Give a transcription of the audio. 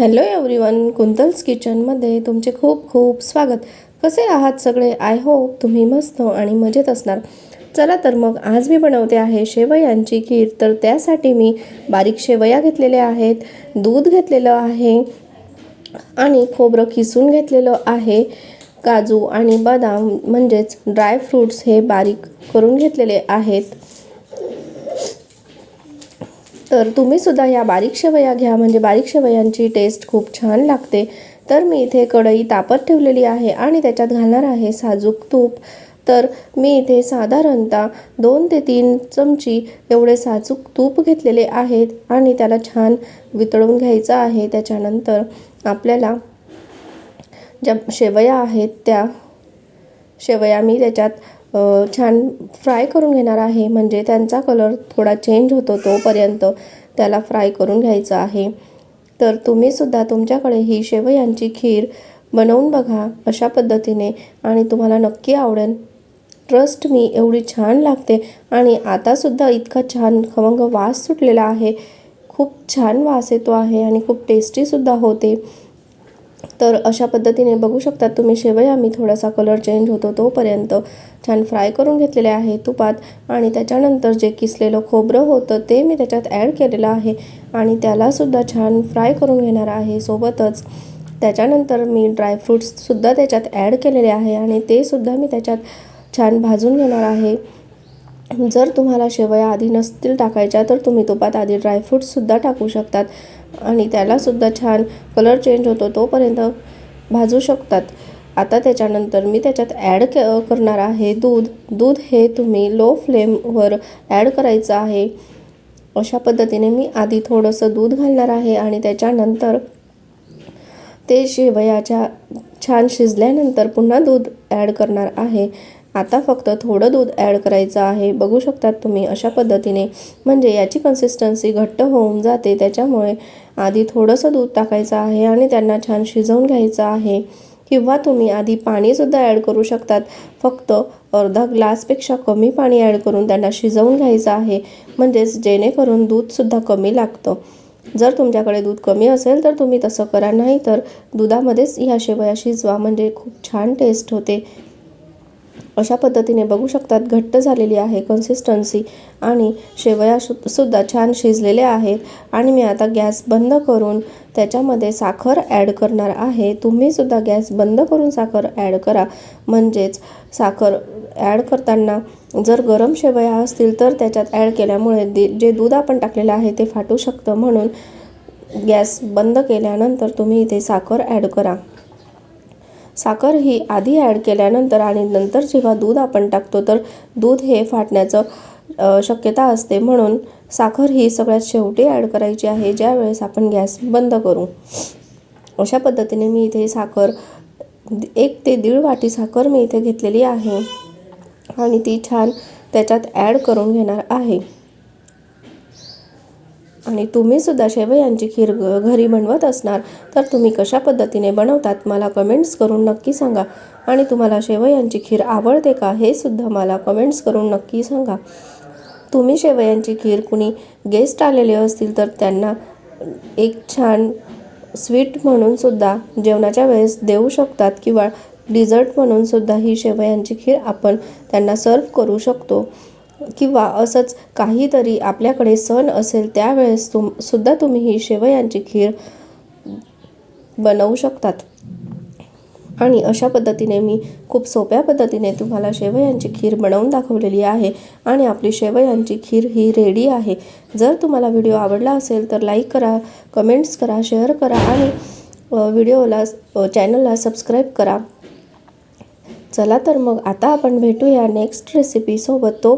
Hello everyone कुंतल्स किचनमध्ये तुमचे खूप खूप स्वागत. कसे आहात सगळे? आय होप तुम्ही मस्त आणि मजेत असणार. चला तर मग आज मी बनवते आहे शेवयांची खीर. तर त्यासाठी मी बारीक शेवया घेतलेल्या आहेत दूध घेतलेलं आहे आणि खोबरं किसून घेतलेलं आहे. काजू आणि बदाम म्हणजेच ड्राय फ्रूट्स हे बारीक करून घेतलेले आहेत. तर तुम्ही सुद्धा या बारीक शेवया घ्या. म्हणजे बारीक शेवयांची टेस्ट खूप छान लागते. तर मी इथे कढई तापत ठेवलेली आहे आणि त्याच्यात घालणार आहे साजूक तूप. तर मी इथे साधारणतः दोन ते तीन चमची एवढे साजूक तूप घेतलेले आहेत आणि त्याला छान वितळून घ्यायचं आहे. त्याच्यानंतर आपल्याला ज्या शेवया आहेत त्या शेवया मी त्याच्यात छान फ्राय करून घेणार आहे. म्हणजे त्यांचा कलर थोडा चेंज होतो तोपर्यंत त्याला फ्राय करून घ्यायचं आहे. तर तुम्हीसुद्धा तुमच्याकडे ही शेवयांची खीर बनवून बघा अशा पद्धतीने आणि तुम्हाला नक्की आवडेल. ट्रस्ट मी एवढी छान लागते आणि आतासुद्धा इतका छान खमंग वास सुटलेला आहे. खूप छान वास येतो आहे आणि खूप टेस्टीसुद्धा होते. तर अशा पद्धतीने बघू शकतात तुम्ही शेवया. मी थोडासा कलर चेंज होतो तोपर्यंत छान फ्राय करून घेतलेले आहे तुपात. आणि त्याच्यानंतर जे किसलेलं खोबरं होतं ते मी त्याच्यात ॲड केलेलं आहे. आणि त्यालासुद्धा छान फ्राय करून घेणार आहे सोबतच. त्याच्यानंतर मी ड्रायफ्रूट्ससुद्धा त्याच्यात ॲड केलेले आहे. आणि ते सुद्धा मी त्याच्यात छान भाजून घेणार आहे. जर तुम्हाला शेवया आधी नसतील टाकायच्या तर तुम्ही तुपात आधी ड्रायफ्रूट्ससुद्धा टाकू शकतात. आणि त्यालासुद्धा छान कलर चेंज होतो तोपर्यंत भाजू शकतात. आता त्याच्यानंतर मी त्याच्यात ॲड क करणार आहे दूध. दूध हे तुम्ही लो फ्लेमवर ॲड करायचं आहे. अशा पद्धतीने मी आधी थोडंसं दूध घालणार आहे आणि त्याच्यानंतर ते शेवयाच्या छान शिजल्यानंतर पुन्हा दूध ॲड करणार आहे. आता फक्त थोडं दूध ॲड करायचं आहे. बघू शकतात तुम्ही अशा पद्धतीने म्हणजे याची कन्सिस्टन्सी घट्ट होऊन जाते. त्याच्यामुळे आधी थोडंसं दूध टाकायचं आहे आणि त्यांना छान शिजवून घ्यायचं आहे. किंवा तुम्ही आधी पाणीसुद्धा ॲड करू शकतात. फक्त अर्धा ग्लासपेक्षा कमी पाणी ॲड करून त्यांना शिजवून घ्यायचं आहे. म्हणजेच जेणेकरून दूधसुद्धा कमी लागतं. जर तुमच्याकडे दूध कमी असेल तर तुम्ही तसं करा. नाही तर दुधामध्येच ह्या शेवया शिजवा. म्हणजे खूप छान टेस्ट होते. अशा पद्धतीने बघू शकतात घट्ट झालेली आहे कन्सिस्टन्सी आणि शेवया सुद्धा छान शिजलेल्या आहेत. आणि मी आता गॅस बंद करून त्याच्यामध्ये साखर ॲड करणार आहे. तुम्हीसुद्धा गॅस बंद करून साखर ॲड करा. म्हणजेच साखर ॲड करताना जर गरम शेवया असतील तर त्याच्यात ॲड केल्यामुळे दे जे दूध आपण टाकलेलं आहे ते फाटू शकतं. म्हणून गॅस बंद केल्यानंतर तुम्ही इथे साखर ॲड करा. साखर ही आधी ॲड केल्यानंतर आणि नंतर जेव्हा दूध आपण टाकतो तर दूध हे फाटण्याचं शक्यता असते. म्हणून साखर ही सगळ्यात शेवटी ॲड करायची आहे ज्यावेळेस आपण गॅस बंद करू. अशा पद्धतीने मी इथे साखर एक ते दीड वाटी साखर मी इथे घेतलेली आहे. आणि ती छान त्याच्यात ॲड करून घेणार आहे. आणि तुम्हीसुद्धा शेवयांची खीर घरी बनवत असणार तर तुम्ही कशा पद्धतीने बनवतात मला कमेंट्स करून नक्की सांगा. आणि तुम्हाला शेवयांची खीर आवडते का हे सुद्धा मला कमेंट्स करून नक्की सांगा. तुम्ही शेवयांची खीर कुणी गेस्ट आलेले असतील तर त्यांना एक छान स्वीट म्हणून सुद्धा जेवणाच्या वेळेस देऊ शकतात किंवा डिझर्ट म्हणून सुद्धा ही शेवयांची खीर आपण त्यांना सर्व करू शकतो. किंवा असंच काहीतरी आपल्याकडे सण असेल त्यावेळेस तुम सुद्धा तुम्ही ही शेवयांची खीर बनवू शकतात. आणि अशा पद्धतीने मी खूप सोप्या पद्धतीने तुम्हाला शेवयांची खीर बनवून दाखवलेली आहे आणि आपली शेवयांची खीर ही रेडी आहे. जर तुम्हाला व्हिडिओ आवडला असेल तर लाईक करा कमेंट्स करा शेअर करा आणि व्हिडिओला चॅनलला सबस्क्राईब करा. चला तर मग आता आपण भेटूया नेक्स्ट रेसिपीसोबत तो